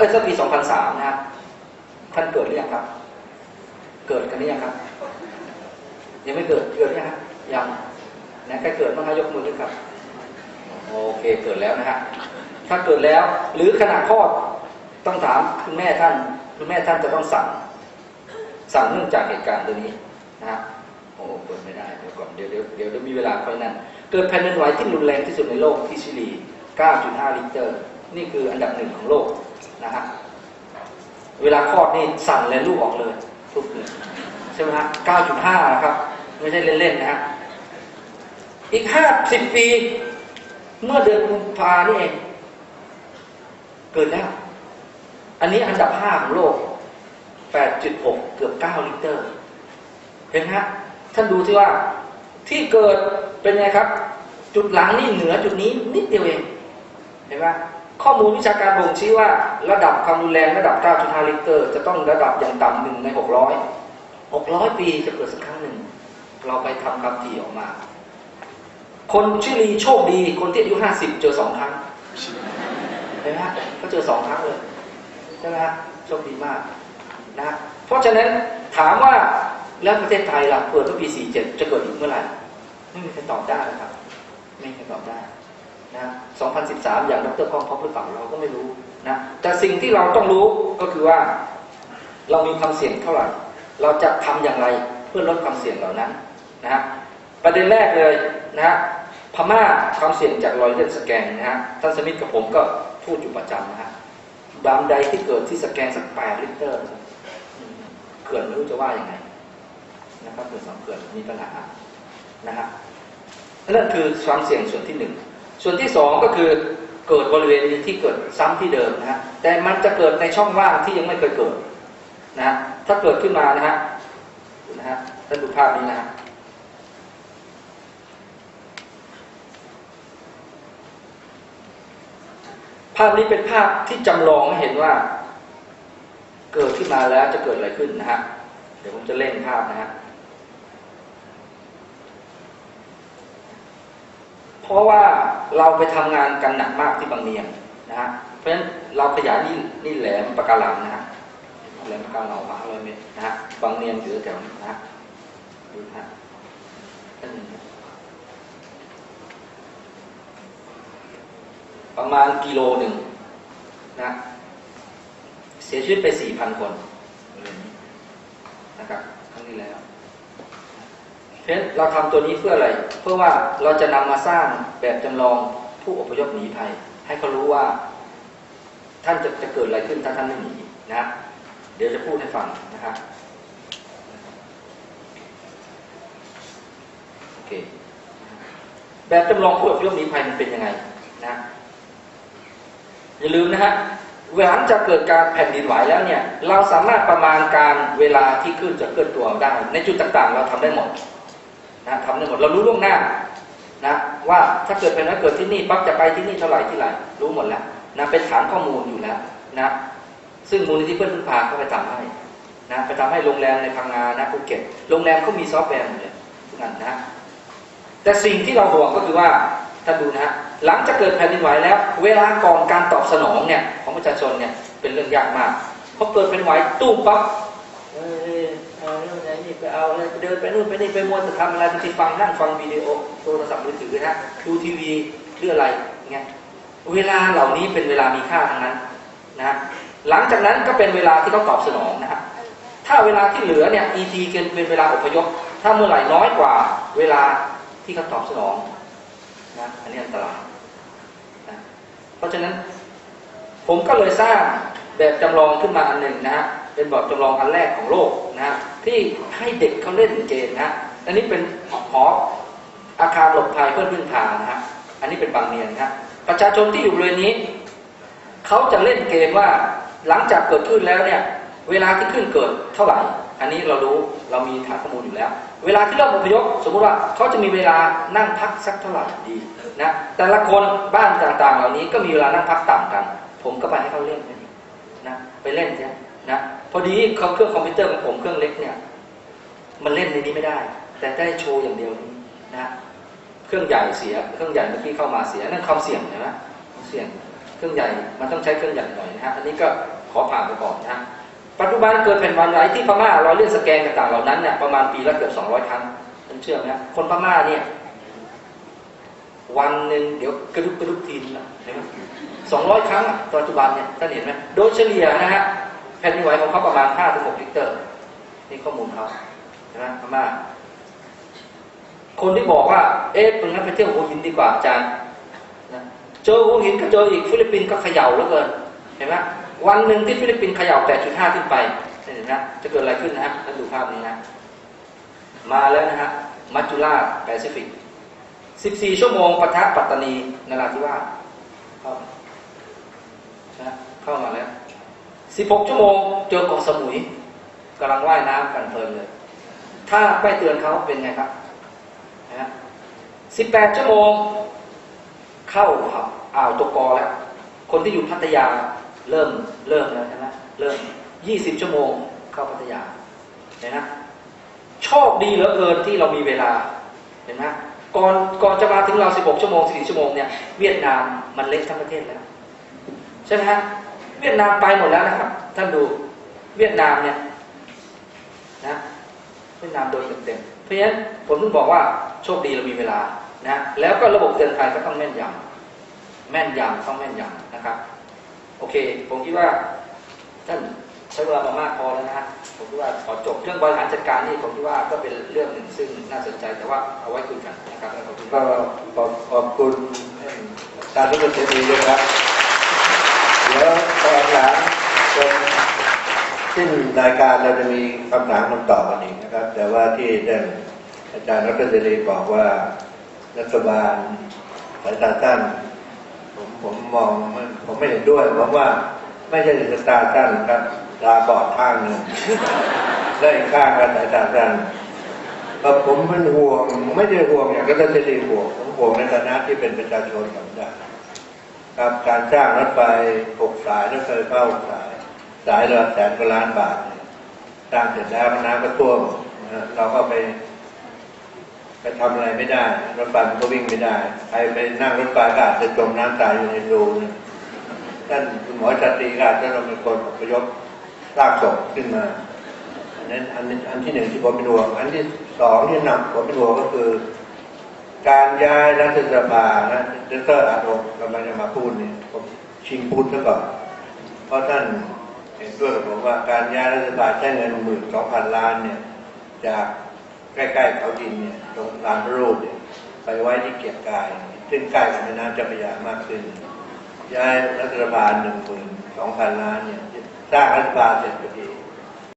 เอ้ยสักปีสองพันสามนะครับ ท่านเกิดหรือยังครับ เกิดกันหรือยังครับ ยังไม่เกิด เกิดหรือยังครับยังนะใครเกิดบ้างคะยกมือขึ้นครับ โอเค เกิดแล้วนะฮะถ้าเกิดแล้ว หรือขณะคลอดต้องถามคุณแม่ท่าน คุณแม่ท่านจะต้องสั่ง สั่งเนื่องจากเหตุการณ์ตัวนี้นะฮะโอ้เปิดไม่ได้เดี๋ยวก่อนเดี๋ยวเดี๋ยวเดี๋ยวเดี๋ยวมีเวลาค่อยนั่นเกิดแผ่นดินไหวที่รุนแรงที่สุดในโลกที่ชิลี 9.5 ลิตรนี่คืออันดับหนึ่งของโลก นะฮะเวลาคลอดนี่สั่นเลยลูกออกเลยทุกคืนใช่ไหมฮะ9.5นะครับ ไม่ใช่เล่นๆนะฮะอีก50ปี เมื่อเดือนกุมภานี่เองเกิดแล้ว อันนี้อันดับ5ของโลก8.6เกือบ9ลิตรเห็นไหมฮะท่านดูที่ว่าที่เกิดเป็นไงครับ จุดหลังนี่เหนือจุดนี้นิดเดียวเอง เห็นไหม ข้อมูลวิชาการบ่งชี้ว่าระดับความรุนแรงระดับ 9.5 ลิตรจะต้องระดับอย่างต่ำหนึ่งใน 600 600 ปีจะเกิดสักครั้งหนึ่ง เราไปทำคำถี่ออกมา คนชื่อลีโชคดี คนที่อายุ 50 เจอสองครั้งเห็นไหมฮะก็เจอสองครั้งเลยใช่ไหมฮะโชคดีมากนะเพราะฉะนั้นถามว่าแล้วประเทศไทยล่ะเกิดเมื่อปี 47 จะเกิดอีกเมื่อไหร่ไม่มีใครตอบได้นะครับ ไม่มีใครตอบได้ นะ2013 อย่างดรก้องพบหรือเปล่าเราก็ไม่รู้นะแต่สิ่งที่เราต้องรู้ก็คือว่า เรามีความเสี่ยงเท่าไหร่ เราจะทำอย่างไรเพื่อลดความเสี่ยงเหล่านั้นนะฮะประเด็นแรกเลยนะฮะพม่าความเสี่ยงจากรอยเลือดสแกนนะฮะท่านสมิธกับผมก็พูดอยู่ประจำนะฮะบามใดที่เกิดที่สแกนสักแปดลิตรอืมเขื่อนไม่รู้จะว่าอย่างไงนะครับเกิดสองเกิดมีปัญหานะฮะนั่นคือความเสี่ยงส่วนที่หนึ่ง ส่วนที่สองก็คือเกิดบริเวณที่เกิดซ้ำที่เดิมนะฮะแต่มันจะเกิดในช่องว่างที่ยังไม่เคยเกิดนะฮะถ้าเกิดขึ้นมานะฮะนะฮะท่านดูภาพนี้นะฮะภาพนี้เป็นภาพที่จำลองให้เห็นว่า เกิดขึ้นมาแล้วจะเกิดอะไรขึ้นนะฮะเดี๋ยวผมจะเล่นภาพนะฮะ เพราะว่าเราไปทำงานกันหนักมากที่บางเนียงนะฮะเพราะฉะนั้นเราขยายนี่นี่แหลมปะการังนะฮะแหลมปะการังมาเลยเนี่ยนะฮะบางเนียงอยู่แถวนี้นะฮะดูนะฮะประมาณกิโลหนึ่งนะเสียชีวิตไปสี่พันคนนะครับครั้งที่แล้ว นั้นเราทำตัวนี้เพื่ออะไร เพื่อว่าเราจะนำมาสร้างแบบจำลองผู้อพยพหนีภัย ให้เขารู้ว่า ท่านจะจะเกิดอะไรขึ้นถ้าท่านไม่หนีนะ เดี๋ยวจะพูดให้ฟังนะครับโอเคแบบจำลองผู้อพยพหนีภัยมันเป็นยังไงนะอย่าลืมนะฮะหลังจากเกิดการแผ่นดินไหวแล้วเนี่ย เราสามารถประมาณการเวลาที่คลื่นจะเคลื่อนตัวได้ ในจุดต่างๆ เราทำได้หมด นะทำได้หมดเรารู้ล่วงหน้านะว่าถ้าเกิดเป็นว่าเกิดที่นี่ปั๊บจะไปที่นี่เท่าไหร่ที่ไหนรู้หมดแล้วนะเป็นฐานข้อมูลอยู่แล้วนะซึ่งมูลนิธิเพื่อนพึ่งพาก็ไปทำให้นะไปทำให้โรงแรมในพังงานะภูเก็ตโรงแรมเขามีซอฟต์แวร์หมดเลยทุกอันนะแต่สิ่งที่เราห่วงก็คือว่าท่านดูนะฮะหลังจากเกิดแผ่นดินไหวแล้ว เวลาก่อนการตอบสนองเนี่ยของประชาชนเนี่ยเป็นเรื่องยากมากเพราเกิดแผ่นดินไหวตู้มปั๊บเออ เอาเรื่องไหนนี่ไปเอาอะไรไปเดินไปนู่นไปนี่ไปมัวแต่ทำอะไรบางทีฟังนั่งฟังวิดีโอโทรศัพท์มือถือนะดูทีวีเรื่องอะไรเงี้ยเวลาเหล่านี้เป็นเวลามีค่าทั้งนั้นนะหลังจากนั้นก็เป็นเวลาที่ต้องตอบสนองนะฮะถ้าเวลาที่เหลือเนี่ย ET เป็นเวลาอพยพถ้าเมื่อไหร่น้อยกว่าเวลาที่เขาตอบสนองนะอันนี้อันตรายนะเพราะฉะนั้นผมก็เลยสร้าง แบบจำลองขึ้นมาอันหนึ่งนะฮะเป็นแบบจำลองอันแรกของโลกนะฮะที่ให้เด็กเขาเล่นเกมนะฮะอันนี้เป็นหออาคารหลบภัยเพื่อนพึ่งพานะฮะอันนี้เป็นบางเนียนนะฮะประชาชนที่อยู่บริเวณนี้เขาจะเล่นเกมว่าหลังจากเกิดขึ้นแล้วเนี่ยเวลาที่ขึ้นเกิดเท่าไหร่อันนี้เรารู้เรามีฐานข้อมูลอยู่แล้ว เวลาที่เริ่มอพยพสมมุติว่าเขาจะมีเวลานั่งพักสักเท่าไหร่ดีนะแต่ละคนบ้านต่างๆ เหล่านี้ก็มีเวลานั่งพักต่างกัน ผมก็ไปให้เขาเล่น ไปเล่นเสียนะพอดีเครื่องคอมพิวเตอร์ของผมเครื่องเล็กเนี่ย มันเล่นในนี้ไม่ได้ แต่ได้โชว์อย่างเดียวนี้นะเครื่องใหญ่เสีย เครื่องใหญ่เมื่อกี้เข้ามาเสียนั่นความเสี่ยงเห็นไหมเสี่ยงเครื่องใหญ่มันต้องใช้เครื่องใหญ่หน่อยนะฮะอันนี้ก็ขอผ่านไปก่อนนะฮะปัจจุบันเกิดแผ่นดินไหวที่พม่ารอยเลื่อนสแกนต่างๆเหล่านั้นเนี่ยประมาณปีละเกือบ200 ครั้งท่านเชื่อไหมคนพม่าเนี่ย วันหนึ่งเดี๋ยวกระดุกกระดุกทีนะเห็นไหมสองร้อยครั้งอะปัจจุบันเนี่ยท่านเห็นไหมโดยเฉลี่ยนะฮะแผ่นดินไหวของเขาประมาณ5ถึง6ลิตรนี่ข้อมูลเขาใช่ไหมพม่าคนที่บอกว่า เอ๊ะตรงนั้นไปเที่ยวหัวหินดีกว่าอาจารย์นะเจอหัวหินก็เจออีกฟิลิปปินส์ก็เขย่าแล้วเกินเห็นไหมวันหนึ่งที่ฟิลิปปินส์เขย่า8.5 ขึ้นไปเห็นไหมจะเกิดอะไรขึ้นนะฮะท่านดูภาพนี้นะมาแล้วนะฮะมัจจุราชแปซิฟิก 14 ชั่วโมงปะทะปัตตานีนราธิวาสเข้านะเข้ามาแล้ว 16 ชั่วโมงเจอเกาะสมุยกำลังว่ายน้ำกันเพลินเลย ถ้าไม่เตือนเขาเป็นไงครับนะฮะ18 ชั่วโมง เข้าอ่าวตกกอแล้ว คนที่อยู่พัทยาเริ่มเริ่มแล้วใช่ไหมเริ่ม 20 ชั่วโมงเข้าพัทยาเห็นไหมโชคดีเหลือเกินที่เรามีเวลาเห็นไหม ก่อนก่อนจะมาถึงเรา 16 ชั่วโมง 14 ชั่วโมงเนี่ยเวียดนามมันเล็กทั้งประเทศแล้ว ใช่ไหมฮะเวียดนามไปหมดแล้วนะครับ ท่านดูเวียดนามเนี่ยนะเวียดนามโดนเต็มๆเพราะฉะนั้นผมถึงบอกว่าโชคดีเรามีเวลานะแล้วก็ระบบเตือนภัยก็ต้องแม่นยำแม่นยำต้องแม่นยำนะครับ โอเค ผมคิดว่าท่าน ใช้เวลามามากพอแล้วนะฮะผมคิดว่าขอจบเรื่องบริหารจัดการนี่ผมคิดว่าก็เป็นเรื่องหนึ่งซึ่งน่าสนใจแต่ว่าเอาไว้คุยกันนะครับขอบคุณคก็รับขอบคุณท่านอาจารรัฐมนตรีด้วยครับเดี๋ยวตอนหลังจนสิ้นรายการเราจะมีคำถามคำตอบกันอีกนะครับ แต่ว่าที่ท่านอาจารย์รัฐมนตรีบอกว่ารัฐบาลสายตาท่านผมผมมองผมไม่เห็นด้วยเพราะว่าไม่ใช่สายตาท่านครับ ตาบอดข้างหนึ่งและอีกข้างก็สายตาท่านเอ่ผมเป็นห่วงไม่ได้ห่วงอย่างก็ต้องจะดีห่วงผมห่วงในฐานะที่เป็นประชาชนธรรมดาครับการสร้างรถไฟหกสายรถไฟเฝ้าสาย สายละแสนกว่าล้านบาทเนี่ยสร้างเสร็จแล้วน้ำก็ท่วมเราก็ไปไปทำอะไรไม่ได้ รถไฟมันก็วิ่งไม่ได้ใครไปนั่งรถไฟก็อาจจะจมน้ำตายอยู่ในรูเนี่ยท่านคุณหมอชาตรีก็อาจจะต้องเป็นคนอพยพ สร้างศพขึ้นมา อันนั้นอันอันที่หนึ่งที่ผมเป็นห่วง อันที่สองที่หนักผมเป็นห่วงก็คือ การย้ายรัฐสภานะดรอาโนกำลังจะมาพูดเนี่ยผมชิงพูดซะก่อน เพราะท่านเห็นด้วยกับผมว่าการย้ายรัฐสภาใช้เงินหมื่นสองพันล้านเนี่ย จากใกล้ๆเขาดินเนี่ยตรงลานพระรูปเนี่ยไปไว้ที่เกียรกาย ซึ่งใกล้กับแม่น้ำเจ้าพระยามากขึ้นย้ายรัฐบาลหนึ่งหมื่นสองพันล้านเนี่ย สร้างรัฐบาลเสร็จพอดี